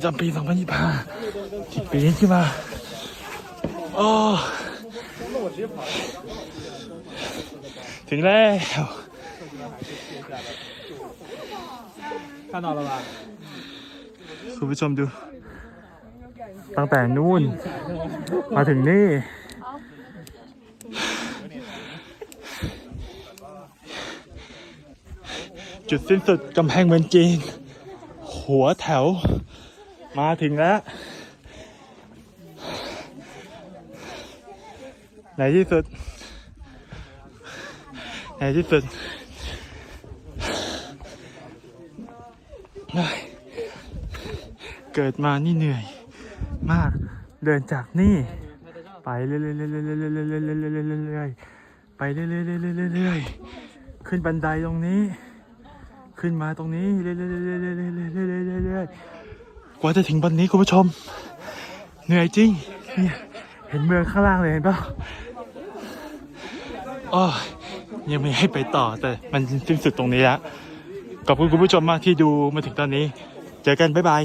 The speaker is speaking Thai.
ประจำปี 2025ปีนี้ที่มาโอ้ถึงแล้วข้านอนแล้วล่ะคุณผู้ชมดู ตั้งแต่นู่น มาถึงนี่ จุดสิ้นสุดกำแพงเมืองจีน หัวแถว มาถึงแล้วในที่สุดในที่สุดเกิดมานี่เหนื่อย มากเดินจากนี่ ไปเรื่อยๆไปเรื่อยๆขึ้นบันไดตรงนี้ ขึ้นมาตรงนี้เรื่อยๆ กว่าจะถึงวันนี้คุณผู้ชม เหนื่อยจริงเนี่ยเห็นเมืองข้างล่างเลยเห็นปะอ๋อยังไม่ให้ไปต่อแต่มันสิ้นสุดตรงนี้แล้วขอบคุณคุณผู้ชมมากที่ดูมาถึงตอนนี้ เจอกันบ๊ายบาย